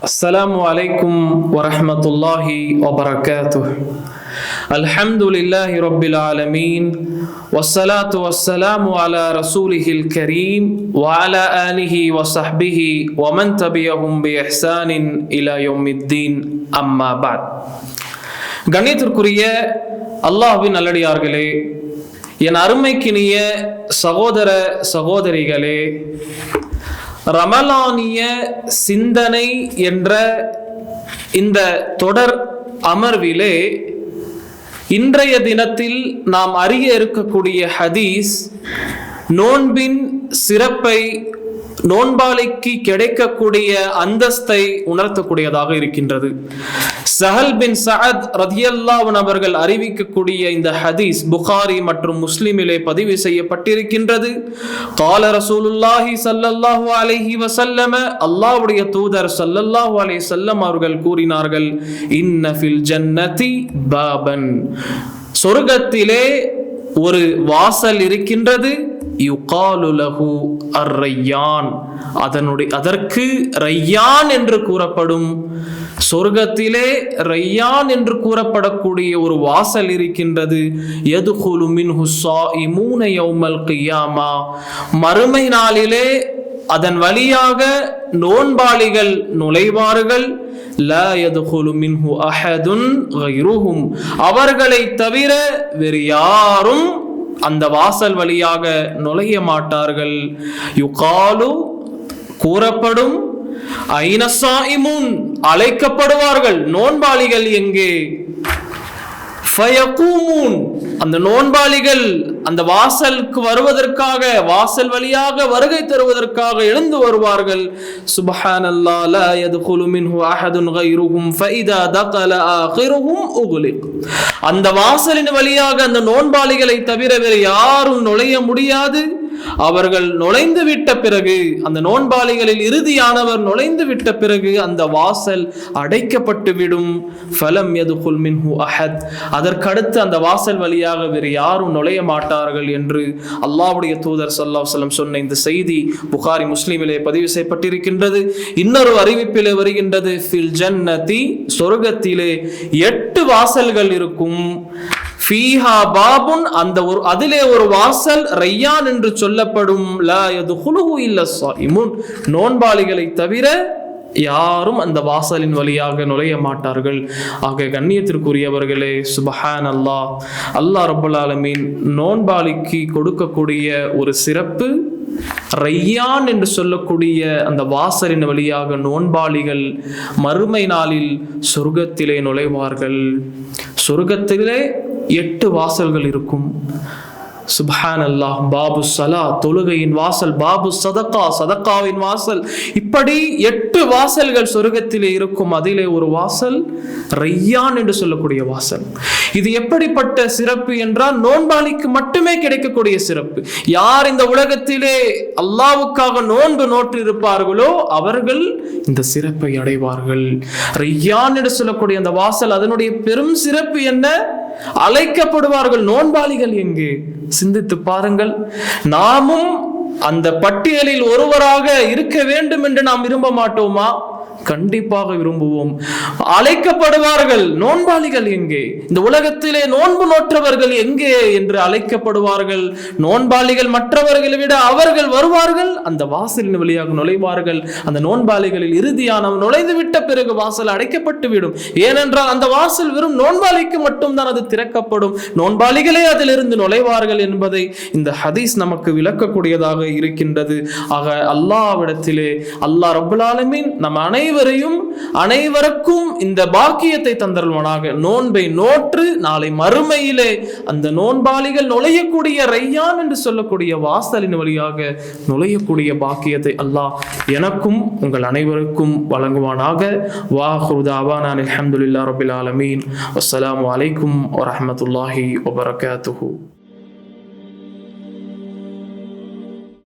السلام عليكم ورحمة الله وبركاته الحمد لله رب العالمين والصلاة والسلام على رسوله الكريم وعلى آله وصحبه ومن تبعهم بإحسان إلى يوم الدين أما بعد கண்ணியத்திற்குரிய அல்லாஹ்வின் நல்லடியார்களே என் அருமைக்கினிய சகோதர சகோதரிகளே ரமலானிய சிந்தனை என்ற இந்த தொடர் அமர்விலே இன்றைய தினத்தில் நாம் அறிய இருக்கக்கூடிய ஹதீஸ் நோன்பின் சிறப்பை நோன்பாளிக்கு கிடைக்கக்கூடிய அந்தஸ்தை உணர்த்தக்கூடியதாக இருக்கின்றது. சஹல் பின் சஹத் ரதியல்லாவன் அவர்கள் அறிவிக்கக்கூடிய இந்த ஹதீஸ் புகாரி மற்றும் முஸ்லிமிலே பதிவு செய்யப்பட்டிருக்கின்றது. கால ரசூலுல்லாஹி சல்லல்லாஹு அலைஹி வசல்லம அல்லாஹ்வுடைய தூதர் சல்லல்லாஹு அலைஹி வஸல்லம் அவர்கள் கூறினார்கள் இன்ன ஃபில் ஜன்னதி பாபன். சொர்க்கத்திலே ஒரு வாசல் இருக்கின்றது யுகாலு லஹு அர் ரையான் அதனுடைய அதற்கு ரையான் என்று கூறப்படும் சொர்க்கத்திலே ரையான் என்று கூறப்படக்கூடிய ஒரு வாசல் இருக்கின்றது. எது எதுகுலு மின்ஹு இமூன யௌமல் கியாமா. மறுமை நாளிலே அதன் வழியாக நோன்பாளிகள் நுழைவார்கள். மின்ஹு அஹதுன் அவர்களை தவிர வேறு யாரும் அந்த வாசல் வழியாக நுழைய மாட்டார்கள். யுகாலு கூறப்படும் ஐனசாயிமுன் அழைக்கப்படுவார்கள். நோன்பாளிகள் எங்கே? ஃபயகூமூன் அந்த நோன்பாளிகள் அந்த வாசலுக்கு வருவதற்காக வாசல் வழியாக வருகை தருவதற்காக எழுந்து வருவார்கள். சுபஹானல்லா லா யதுகுலு மின்ஹு அஹதுன் கைருஹும் ஃபைதா தகல ஆகிருஹும் உகுலிக். அந்த வாசலின் வழியாக அந்த நோன்பாளிகளை தவிர வேறு யாரும் நுழைய முடியாது. அவர்கள் நுழைந்து விட்ட பிறகு அந்த நோன்பாளிகளில் இறுதியானவர் நுழைந்து விட்ட பிறகு அந்த வாசல் அடைக்கப்பட்டு விடும். ஃபலம் எதுகுல் மின்ஹு அஹத். அதற்கடுத்து அந்த வாசல் வழியாக வேறு யாரும் நுழைய மாட்டார்கள் என்று அல்லாவுடைய தூதர் சல்லா சொல்லம் சொன்ன இந்த செய்தி புகாரி முஸ்லீமிலே பதிவு செய்யப்பட்டிருக்கின்றது. இன்னொரு அறிவிப்பிலே வருகின்றது ஃபில் ஜன்னதி சொர்க்கத்திலே எட்டு வாசல்கள் இருக்கும். ஃபீஹா பாபுன் அந்த ஒரு அதிலே ஒரு வாசல் ரையான் என்று சொல்லப்படும். லா யதுகுலுஹு இல்ல ஸாயிமுன். நோன்பாளிகளை தவிர யாரும் அந்த வாசலின் வழியாக நுழைய மாட்டார்கள். ஆக கண்ணியத்திற்குரியவர்களே சுபஹான் அல்லாஹ் அல்லாஹ் ரபுல்லாலமீன் நோன்பாளிக்கு கொடுக்கக்கூடிய ஒரு சிறப்பு ரையான் என்று சொல்லக்கூடிய அந்த வாசலின் வழியாக நோன்பாளிகள் மறுமை நாளில் சொர்க்கத்திலே நுழைவார்கள். சொர்க்கத்திலே எட்டு வாசல்கள் இருக்கும். சுபஹான் அல்லாஹ் பாபு சலா தொழுகையின் வாசல் பாபு சதக்கா சதக்காவின் வாசல். இப்படி எட்டு வாசல்கள் சொர்க்கத்திலே இருக்கும். அதிலே ஒரு வாசல் ரையான் என்று சொல்லக்கூடிய வாசல். இது எப்படிப்பட்ட சிறப்பு என்றால் நோன்பாளிக்கு மட்டுமே கிடைக்கக்கூடிய சிறப்பு. யார் இந்த உலகத்திலே அல்லாவுக்காக நோன்பு நோற்று இருப்பார்களோ அவர்கள் இந்த சிறப்பை அடைவார்கள். ரையான் என்று சொல்லக்கூடிய அந்த வாசல் அதனுடைய பெரும் சிறப்பு என்ன? அழைக்கப்படுவார்கள் நோன்பாளிகள் எங்கே? சிந்தித்து பாருங்கள். நாமும் அந்த பட்டியலில் ஒருவராக இருக்க வேண்டும் என்று நாம் விரும்ப மாட்டோமா? கண்டிப்பாக விரும்புவோம். அழைக்கப்படுவார்கள். நோன்பாளிகள் எங்கே? இந்த உலகத்திலே நோன்பு நோற்றவர்கள் எங்கே என்று அழைக்கப்படுவார்கள்? நோன்பாளிகள் மற்றவர்களை விட அவர்கள் வருவார்கள். அந்த வாசலின் வழியாக நுழைவார்கள். அந்த நோன்பாளிகளில் இறுதியானவன் நுழைந்து விட்ட பிறகு வாசல் அடைக்கப்பட்டு விடும் ஏனென்றால் அந்த வாசல் வெறும் நோன்பாளிக்கு மட்டும்தான் அது திறக்கப்படும். நோன்பாளிகளே அதிலிருந்து நுழைவார்கள் என்பதை இந்த ஹதீஸ் நமக்கு விளக்கக்கூடியதாக இருக்கின்றது. ஆக அல்லாவிடத்திலே அல்லாஹ் ரபுல் ஆலமீன் நம் அனைவரையும் அனைவருக்கும் இந்த பாக்கியத்தை தந்தருவனாக நோன்பை நோற்று நாளை மறுமையிலே அந்த நோன்பாளிகள் நுழையக்கூடிய ரையான் என்று சொல்லக்கூடிய வாசலின் வழியாக நுழையக்கூடிய பாக்கியத்தை அல்லாஹ் எனக்கும் உங்கள் அனைவருக்கும் வழங்குவானாக. வாஹுதாவா நான் அலமதுல்லா ரபில் ஆலமீன். அஸ்லாம் வலைக்கும் வரமத்துல்லாஹி வபரகாத்துஹூ.